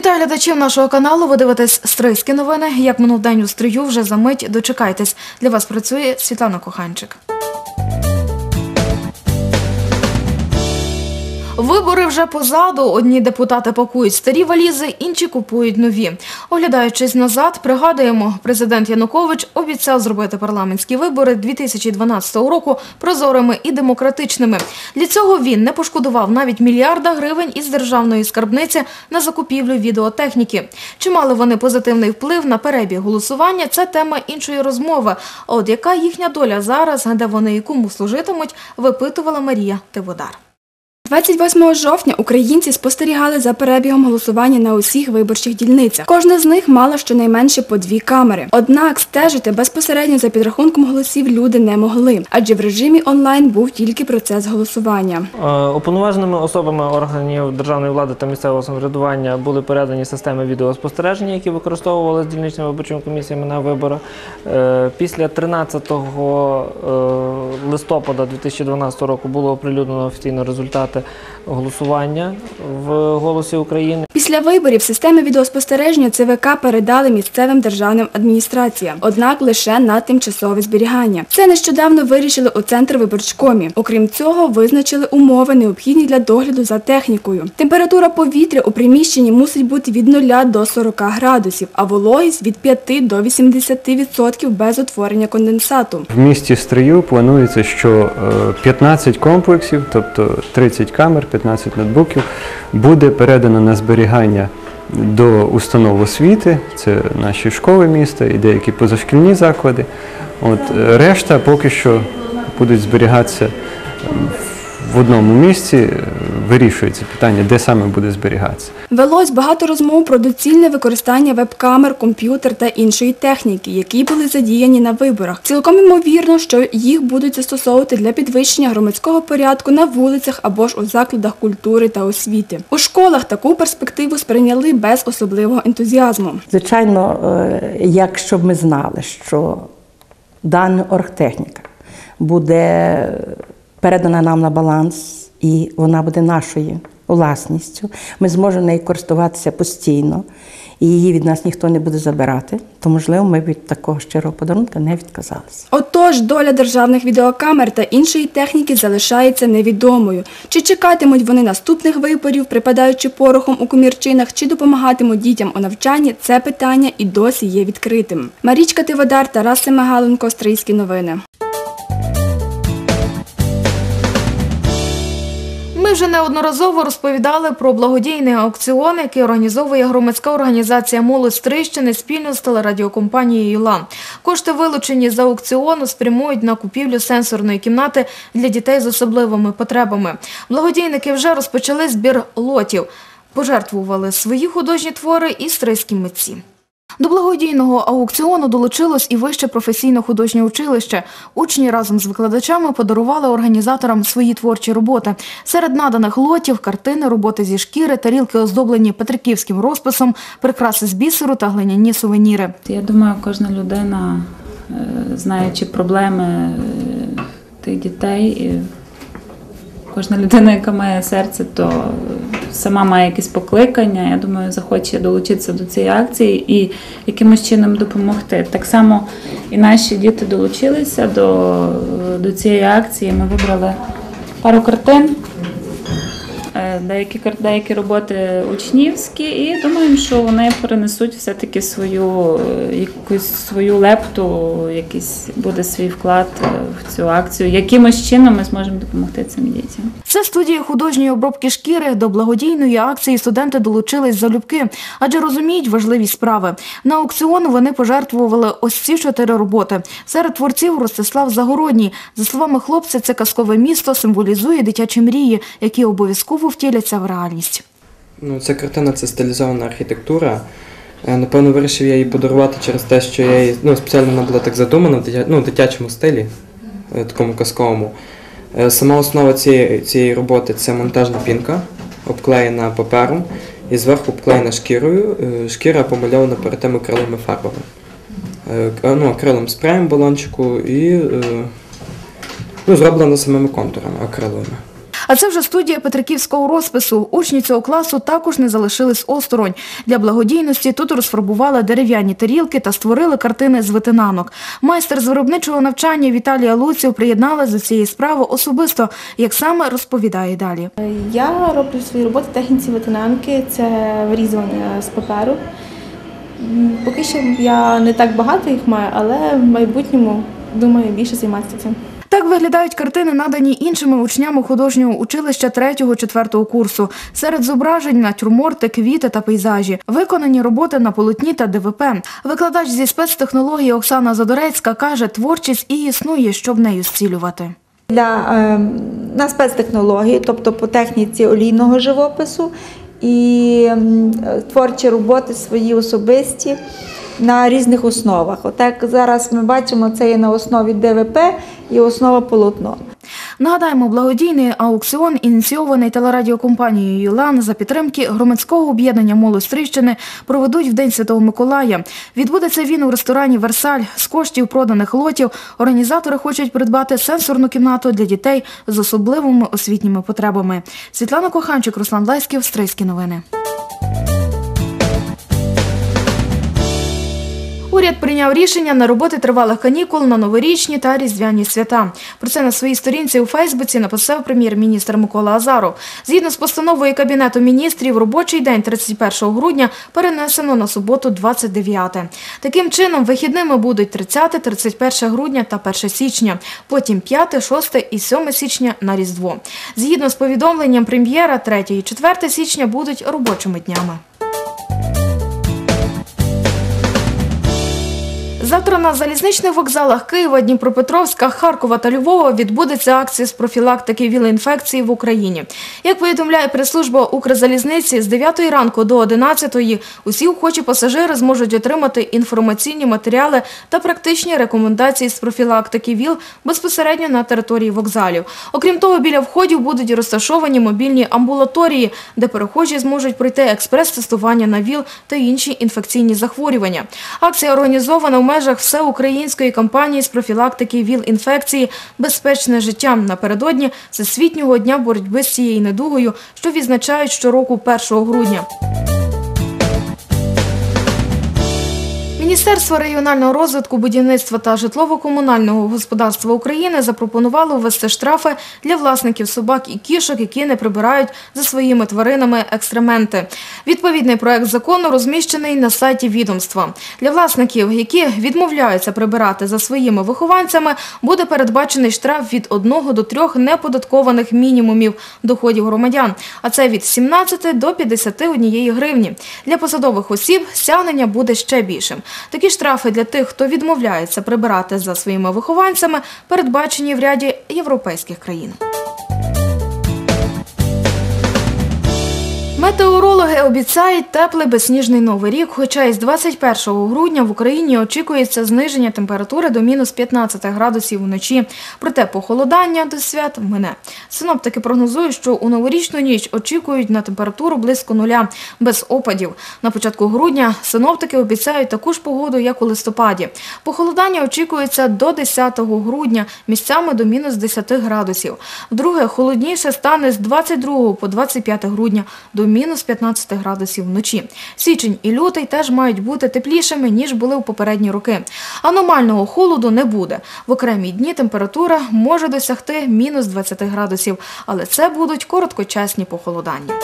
Вітаю глядачів нашого каналу. Ви дивитесь Стрийські новини. Як минув день у стрию, вже за мить дочекайтесь. Для вас працює Світлана Коханчик. Вибори вже позаду. Одні депутати пакують старі валізи, інші купують нові. Оглядаючись назад, пригадуємо, президент Янукович обіцяв зробити парламентські вибори 2012 року прозорими і демократичними. Для цього він не пошкодував навіть мільярда гривень із державної скарбниці на закупівлю відеотехніки. Чи мали вони позитивний вплив на перебіг голосування? Це тема іншої розмови. А от яка їхня доля зараз, де вони і кому служитимуть, випитувала Марія Тиводар. 28 жовтня українці спостерігали за перебігом голосування на усіх виборчих дільницях. Кожна з них мала щонайменше по дві камери. Однак стежити безпосередньо за підрахунком голосів люди не могли, адже в режимі онлайн був тільки процес голосування. Е, Уповноваженими особами органів державної влади та місцевого самоврядування були передані системи відеоспостереження, які використовувалися дільничними виборчими комісіями на виборах. Е, Після 13 е, листопада 2012 року було оприлюднено офіційно результати голосування в голосі України. Після виборів системи відеоспостереження ЦВК передали місцевим державним адміністраціям, однак лише на тимчасове зберігання. Це нещодавно вирішили у центр виборчкомі. Окрім цього, визначили умови, необхідні для догляду за технікою. Температура повітря у приміщенні мусить бути від 0 до 40 градусів, а вологість від 5 до 80% без утворення конденсату. В місті Стрию планується, що е, 15 комплексів, тобто 30 камер, 15 ноутбуків, буде передано на зберігання до установ освіти, це наші школи міста і деякі позашкільні заклади. От, е, решта поки що будуть зберігатися в одному місці, е, вирішується питання, де саме буде зберігатися. Велось багато розмов про доцільне використання веб-камер, комп'ютер та іншої техніки, які були задіяні на виборах. Цілком ймовірно, що їх будуть застосовувати для підвищення громадського порядку на вулицях або ж у закладах культури та освіти. У школах таку перспективу сприйняли без особливого ентузіазму. Звичайно, е, якщо б ми знали, що дана оргтехніка буде передана нам на баланс і вона буде нашою власністю, ми зможемо нею користуватися постійно, і її від нас ніхто не буде забирати, то можливо ми від такого щирого подарунка не відказалися. Отож, доля державних відеокамер та іншої техніки залишається невідомою. Чи чекатимуть вони наступних виборів, припадаючи порохом у комірчинах, чи допомагатимуть дітям у навчанні, це питання і досі є відкритим. Марічка Тиводар, Тарас Семигаленко, Австрійські новини. Ми вже неодноразово розповідали про благодійний аукціон, який організовує громадська організація «Молодь Стрийщини» спільно з телерадіокомпанією «Лан». Кошти, вилучені з аукціону, спрямують на купівлю сенсорної кімнати для дітей з особливими потребами. Благодійники вже розпочали збір лотів. Пожертвували свої художні твори і стрийські митці. До благодійного аукціону долучилось і вище професійно-художнє училище. Учні разом з викладачами подарували організаторам свої творчі роботи. Серед наданих лотів картини, роботи зі шкіри, тарілки оздоблені петриківським розписом, прикраси з бісеру та глиняні сувеніри. Я думаю, кожна людина, е, знаючи проблеми е, тих дітей, кожна людина, яка має серце, то сама має якесь покликання. Я думаю, захоче долучитися до цієї акції і якимось чином допомогти. Так само і наші діти долучилися до, до цієї акції. Ми вибрали пару картин. Е, Деякі, деякі роботи учнівські, і думаємо, що вони перенесуть все-таки свою е, якусь свою лепту, якийсь буде свій вклад е, в цю акцію. Якимось чином ми зможемо допомогти цим дітям. Це студія художньої обробки шкіри. До благодійної акції студенти долучились залюбки, адже розуміють важливість справи. На аукціон вони пожертвували ось ці чотири роботи. Серед творців Ростислав Загородній. За словами хлопця, це казкове місто символізує дитячі мрії, які обов'язково втіляться в реальність. Ну, ця картина це стилізована архітектура. Е, Напевно, вирішив я її подарувати через те, що я її ну, спеціально вона була так задумана в ну, дитячому стилі, е, такому казковому. Е, Сама основа цієї, цієї роботи це монтажна пінка, обклеєна папером і зверху обклеєна шкірою. Е, Шкіра помальована перед тим крилими фарбами. Е, Ну, акрилом спреєм балончику і ну, зроблена самими контурами акриловими. А це вже студія Петриківського розпису. Учні цього класу також не залишились осторонь. Для благодійності тут розфарбували дерев'яні тарілки та створили картини з витинанок. Майстер з виробничого навчання Віталія Луців приєдналась до цієї справи особисто, як саме розповідає далі. Я роблю свої роботи техніці ветенанки, це вирізування з паперу. Поки що я не так багато їх маю, але в майбутньому думаю більше займатися цим. Так виглядають картини, надані іншими учнями художнього училища 3-4 курсу. Серед зображень натюрморти, квіти та пейзажі. Виконані роботи на полотні та ДВП. Викладач зі спецтехнології Оксана Задорецька каже, творчість і існує, щоб нею зцілювати. для е, на спецтехнології, тобто по техніці олійного живопису, і творчі роботи свої особисті на різних основах. Отак зараз ми бачимо, це є на основі ДВП і основа полотно. Нагадаємо, благодійний аукціон, ініційований телерадіокомпанією «Юлан» за підтримки громадського об'єднання «Молодь Стрийщини» проведуть в День Святого Миколая. Відбудеться він у ресторані «Версаль». З коштів проданих лотів організатори хочуть придбати сенсорну кімнату для дітей з особливими освітніми потребами. Світлана Коханчик, Руслан Леськів, Стрийські новини. Уряд прийняв рішення на роботи тривалих канікул на новорічні та різдвяні свята. Про це на своїй сторінці у Фейсбуці написав прем'єр-міністр Микола Азаров. Згідно з постановою Кабінету міністрів, робочий день 31 грудня перенесено на суботу 29. Таким чином, вихідними будуть 30, 31 грудня та 1 січня, потім 5, 6 і 7 січня на Різдво. Згідно з повідомленням прем'єра, 3 і 4 січня будуть робочими днями. Завтра на залізничних вокзалах Києва, Дніпропетровська, Харкова та Львова відбудеться акція з профілактики віл-інфекції в Україні. Як повідомляє прес-служба Укрзалізниці, з 9 ранку до 11 усі охочі пасажири зможуть отримати інформаційні матеріали та практичні рекомендації з профілактики ВІЛ безпосередньо на території вокзалів. Окрім того, біля входів будуть розташовані мобільні амбулаторії, де перехожі зможуть пройти експрес-тестування на ВІЛ та інші інфекційні захворювання. Акція організована в межах всеукраїнської кампанії з профілактики ВІЛ-інфекції Безпечне життя напередодні Всесвітнього дня боротьби з цією недугою, що відзначають щороку 1 грудня. Міністерство регіонального розвитку, будівництва та житлово-комунального господарства України запропонувало ввести штрафи для власників собак і кішок, які не прибирають за своїми тваринами екстременти. Відповідний проект закону розміщений на сайті відомства. Для власників, які відмовляються прибирати за своїми вихованцями, буде передбачений штраф від 1 до 3 неподаткованих мінімумів доходів громадян, а це від 17 до 51 гривні. Для посадових осіб стягнення буде ще більшим. Такі штрафи для тих, хто відмовляється прибирати за своїми вихованцями, передбачені в ряді європейських країн. Метеорологи обіцяють теплий безсніжний новий рік, хоча із 21 грудня в Україні очікується зниження температури до мінус 15 градусів вночі. Проте похолодання до свят мине. Синоптики прогнозують, що у новорічну ніч очікують на температуру близько нуля, без опадів. На початку грудня синоптики обіцяють таку ж погоду, як у листопаді. Похолодання очікується до 10 грудня, місцями до мінус 10 градусів. Вдруге, холодніше стане з 22 по 25 грудня до мінус 15 градусів вночі. Січень і лютий теж мають бути теплішими, ніж були у попередні роки. Аномального холоду не буде. В окремі дні температура може досягти мінус 20 градусів, але це будуть короткочасні похолодання.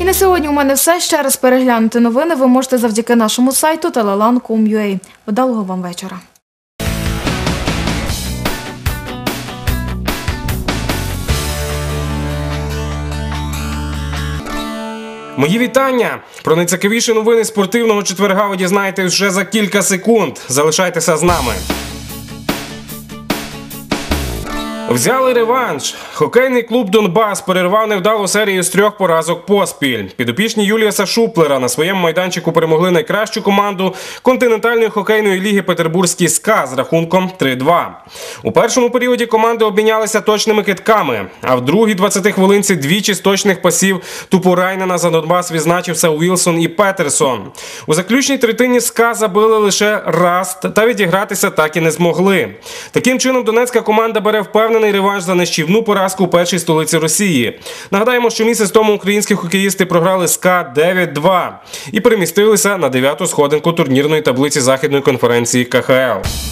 І на сьогодні у мене все. Ще раз переглянути новини ви можете завдяки нашому сайту telelan.com.ua. Вдалого вам вечора. Мої вітання! Про найцікавіші новини спортивного четверга ви дізнаєтесь вже за кілька секунд. Залишайтеся з нами. Взяли реванш. Хокейний клуб Донбас перервав невдалу серію з трьох поразок поспіль. Підопічні Юліаса Шуплера на своєму майданчику перемогли найкращу команду континентальної хокейної ліги Петербурзький СКА з рахунком 3-2. У першому періоді команди обмінялися точними китками, а в другій 20 хвилинці двічі з точних пасів Тупурайнена за Донбас відзначився Уілсон і Петерсон. У заключній третині СКА забили лише раз та відігратися так і не змогли. Таким чином, донецька команда бере впевнений реванш за нищівну поразку у першій столиці Росії. Нагадаємо, що місяць тому українські хокеїсти програли СК 9-2 і перемістилися на дев'яту сходинку турнірної таблиці західної конференції КХЛ.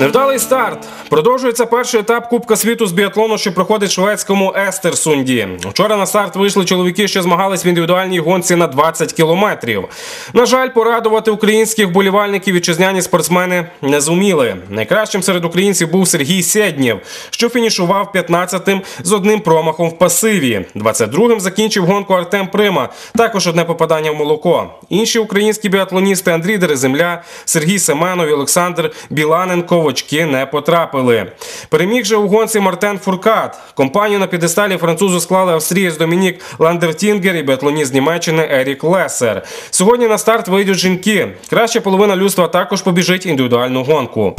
Невдалий старт. Продовжується перший етап Кубка світу з біатлону, що проходить шведському Естерсунді. Вчора на старт вийшли чоловіки, що змагались в індивідуальній гонці на 20 кілометрів. На жаль, порадувати українських болівальників вітчизняні спортсмени не зуміли. Найкращим серед українців був Сергій Седнєв, що фінішував 15-тим з одним промахом в пасиві. 22-м закінчив гонку Артем Прима. Також одне попадання в молоко. Інші українські біатлоністи Андрій Дереземля, Сергій Семенов і Олександр Біланенко очки не потрапили. Переміг же у гонці Мартен Фуркат. Компанію на підесталі французу склали австрієць Домінік Ландертінгер і біатлоніст з Німеччини Ерік Лесер. Сьогодні на старт вийдуть жінки. Краща половина людства також побіжить індивідуальну гонку.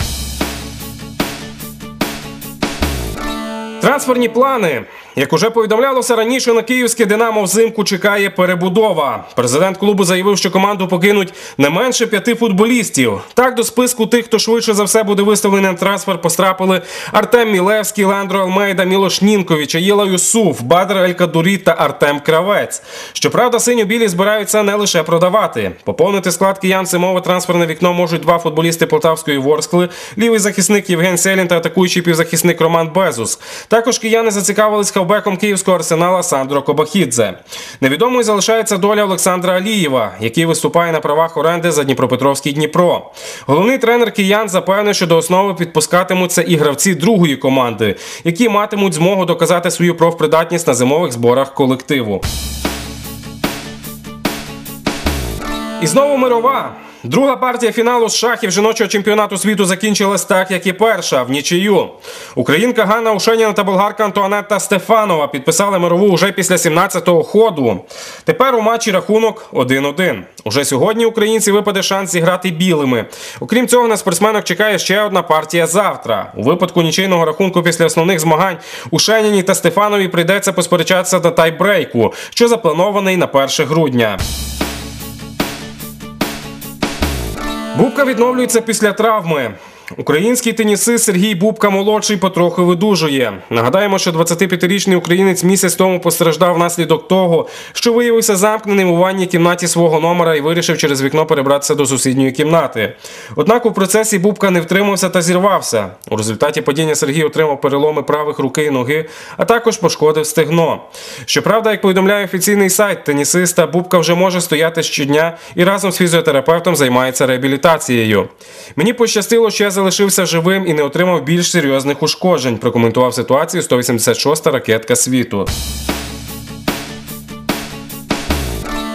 Трансферні плани. Як уже повідомлялося раніше, на київське Динамо взимку чекає перебудова. Президент клубу заявив, що команду покинуть не менше п'яти футболістів. Так до списку тих, хто швидше за все буде виставлений на трансфер, пострапили Артем Мілевський, Ландро Алмейда, Мілош Нінкович, Аїла Юсуф, Бадр Елькадурі та Артем Кравець. Щоправда, синьо-білі збираються не лише продавати. Поповнити склад киян зимове трансферне вікно можуть два футболісти Полтавської Ворскли, лівий захисник Євген Селін та атакуючий півзахисник Роман Безус. Також кияни зацікавились хавбеком київського арсенала Сандро Кобахідзе. Невідомою залишається доля Олександра Алієва, який виступає на правах оренди за Дніпропетровський Дніпро. Головний тренер киян запевнив, що до основи підпускатимуться і гравці другої команди, які матимуть змогу доказати свою профпридатність на зимових зборах колективу. І знову мирова. Друга партія фіналу з шахів жіночого чемпіонату світу закінчилась так, як і перша в нічию. Українка Ганна Ушеніна та болгарка Антуанетта Стефанова підписали мирову уже після 17-го ходу. Тепер у матчі рахунок 1-1. Уже сьогодні українці випаде шанс зіграти білими. Окрім цього, на спортсменок чекає ще одна партія завтра. У випадку нічийного рахунку після основних змагань Ушеніні та Стефанові прийдеться посперечатися на тайбрейку, що запланований на 1 грудня. Бубка відновлюється після травми. Український тенісист Сергій Бубка молодший потроху видужує. Нагадаємо, що 25-річний українець місяць тому постраждав внаслідок того, що виявився замкненим у ванній кімнаті свого номера і вирішив через вікно перебратися до сусідньої кімнати. Однак у процесі Бубка не втримався та зірвався. У результаті падіння Сергій отримав переломи правих руки і ноги, а також пошкодив стегно. Щоправда, як повідомляє офіційний сайт тенісиста, Бубка вже може стояти щодня і разом з фізіотерапевтом займається реабілітацією. Мені пощастило, що я залишився живим і не отримав більш серйозних ушкоджень. Прокоментував ситуацію 186-та ракетка світу.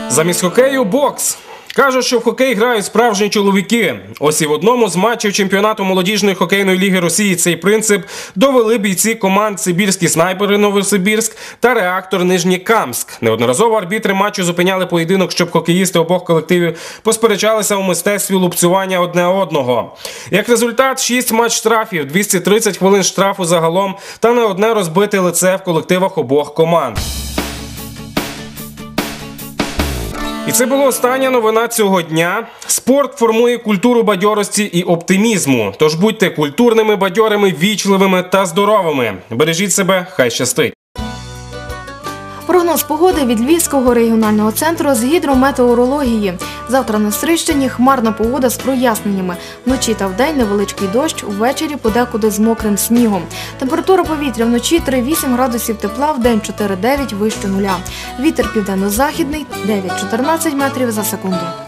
Замість хокею бокс. Кажуть, що в хокей грають справжні чоловіки. Ось і в одному з матчів чемпіонату молодіжної хокейної ліги Росії цей принцип довели бійці команд Сибірські снайпери Новосибірськ та реактор Нижнікамськ. Неодноразово арбітри матчу зупиняли поєдинок, щоб хокеїсти обох колективів посперечалися у мистецтві лупцювання одне одного. Як результат, 6 матч штрафів, 230 хвилин штрафу загалом та не одне розбите лице в колективах обох команд. Це була остання новина цього дня. Спорт формує культуру бадьорості і оптимізму. Тож будьте культурними, бадьорими, вічливими та здоровими. Бережіть себе, хай щастить. Прогноз погоди від Львівського регіонального центру з гідрометеорології. Завтра на Стрищині хмарна погода з проясненнями. Вночі та вдень невеличкий дощ, увечері подекуди з мокрим снігом. Температура повітря вночі 3-8 градусів тепла, вдень 4-9 вище нуля. Вітер південно-західний 9-14 метрів за секунду.